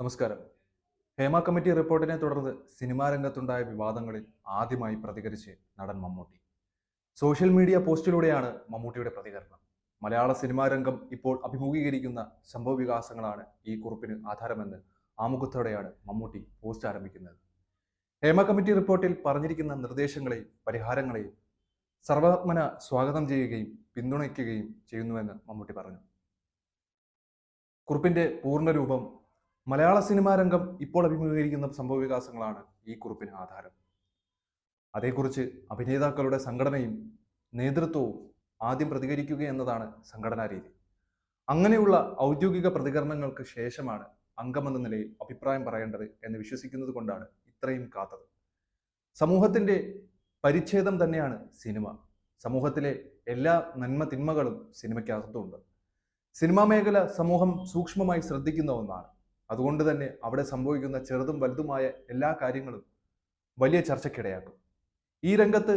നമസ്കാരം. ഹേമ കമ്മിറ്റി റിപ്പോർട്ടിനെ തുടർന്ന് സിനിമാ രംഗത്തുണ്ടായ വിവാദങ്ങളിൽ ആദ്യമായി പ്രതികരിച്ച് നടൻ മമ്മൂട്ടി. സോഷ്യൽ മീഡിയ പോസ്റ്റിലൂടെയാണ് മമ്മൂട്ടിയുടെ പ്രതികരണം. മലയാള സിനിമാ രംഗം ഇപ്പോൾ അഭിമുഖീകരിക്കുന്ന സംഭവ വികാസങ്ങളാണ് ഈ കുറിപ്പിന് ആധാരമെന്ന് ആമുഖത്തോടെയാണ് മമ്മൂട്ടി പോസ്റ്റ് ആരംഭിക്കുന്നത്. ഹേമ കമ്മിറ്റി റിപ്പോർട്ടിൽ പറഞ്ഞിരിക്കുന്ന നിർദ്ദേശങ്ങളെയും പരിഹാരങ്ങളെയും സർവാത്മന സ്വാഗതം ചെയ്യുകയും പിന്തുണയ്ക്കുകയും ചെയ്യുന്നുവെന്ന് മമ്മൂട്ടി പറഞ്ഞു. കുറിപ്പിന്റെ പൂർണരൂപം മലയാള സിനിമാ രംഗം ഇപ്പോൾ അഭിമുഖീകരിക്കുന്ന സംഭവ വികാസങ്ങളാണ് ഈ കുറിപ്പിന് ആധാരം. അതേക്കുറിച്ച് അഭിനേതാക്കളുടെ സംഘടനയും നേതൃത്വവും ആദ്യം പ്രതികരിക്കുക എന്നതാണ് സംഘടനാ രീതി. അങ്ങനെയുള്ള ഔദ്യോഗിക പ്രതികരണങ്ങൾക്ക് ശേഷമാണ് അംഗമെന്ന നിലയിൽ അഭിപ്രായം പറയേണ്ടത് എന്ന് വിശ്വസിക്കുന്നത് കൊണ്ടാണ് ഇത്രയും കാത്തത്. സമൂഹത്തിന്റെ പരിച്ഛേദം തന്നെയാണ് സിനിമ. സമൂഹത്തിലെ എല്ലാ നന്മ തിന്മകളും സിനിമയ്ക്കകത്തുണ്ട്. സിനിമാ മേഖല സമൂഹം സൂക്ഷ്മമായി ശ്രദ്ധിക്കുന്ന ഒന്നാണ്. അതുകൊണ്ട് തന്നെ അവിടെ സംഭവിക്കുന്ന ചെറുതും വലുതുമായ എല്ലാ കാര്യങ്ങളും വലിയ ചർച്ചയ്ക്കിടയാക്കും. ഈ രംഗത്ത്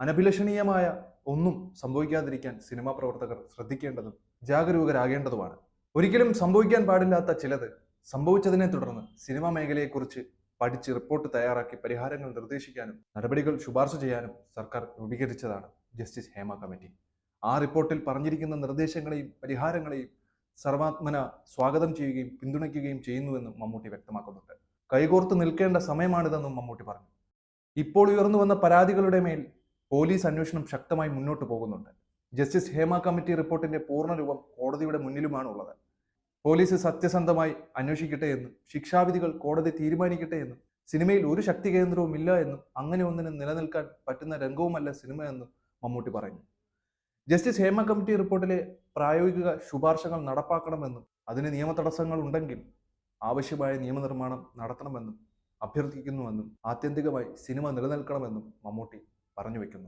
അനഭിലഷണീയമായ ഒന്നും സംഭവിക്കാതിരിക്കാൻ സിനിമാ പ്രവർത്തകർ ശ്രദ്ധിക്കേണ്ടതും ജാഗരൂകരാകേണ്ടതുമാണ്. ഒരിക്കലും സംഭവിക്കാൻ പാടില്ലാത്ത ചിലത് സംഭവിച്ചതിനെ തുടർന്ന് സിനിമാ മേഖലയെക്കുറിച്ച് പഠിച്ച് റിപ്പോർട്ട് തയ്യാറാക്കി പരിഹാരങ്ങൾ നിർദ്ദേശിക്കാനും നടപടികൾ ശുപാർശ ചെയ്യാനും സർക്കാർ രൂപീകരിച്ചതാണ് ജസ്റ്റിസ് ഹേമ കമ്മിറ്റി. ആ റിപ്പോർട്ടിൽ പറഞ്ഞിരിക്കുന്ന നിർദ്ദേശങ്ങളെയും പരിഹാരങ്ങളെയും സർവാത്മന സ്വാഗതം ചെയ്യുകയും പിന്തുണയ്ക്കുകയും ചെയ്യുന്നുവെന്നും മമ്മൂട്ടി വ്യക്തമാക്കുന്നുണ്ട്. കൈകോർത്ത് നിൽക്കേണ്ട സമയമാണിതെന്നും മമ്മൂട്ടി പറഞ്ഞു. ഇപ്പോൾ ഉയർന്നു വന്ന പരാതികളുടെ മേൽ പോലീസ് അന്വേഷണം ശക്തമായി മുന്നോട്ട് പോകുന്നുണ്ട്. ജസ്റ്റിസ് ഹേമ കമ്മിറ്റി റിപ്പോർട്ടിന്റെ പൂർണരൂപം കോടതിയുടെ മുന്നിലുമാണ് ഉള്ളത് പോലീസ് സത്യസന്ധമായി അന്വേഷിക്കട്ടെ എന്നും ശിക്ഷാവിധികൾ കോടതി തീരുമാനിക്കട്ടെ എന്നും സിനിമയിൽ ഒരു ശക്തി കേന്ദ്രവും ഇല്ല എന്നും അങ്ങനെ ഒന്നിനും നിലനിൽക്കാൻ പറ്റുന്ന രംഗവുമല്ല സിനിമ എന്നും മമ്മൂട്ടി പറഞ്ഞു ജസ്റ്റിസ് ഹേമ കമ്മിറ്റി റിപ്പോർട്ടിലെ പ്രായോഗിക ശുപാർശകൾ നടപ്പാക്കണമെന്നും അതിന് നിയമ തടസ്സങ്ങൾ ഉണ്ടെങ്കിൽ ആവശ്യമായ നിയമനിർമ്മാണം നടത്തണമെന്നും അഭ്യർത്ഥിക്കുന്നുവെന്നും ആത്യന്തികമായി സിനിമ നിലനിൽക്കണമെന്നും മമ്മൂട്ടി പറഞ്ഞു വെക്കുന്നു.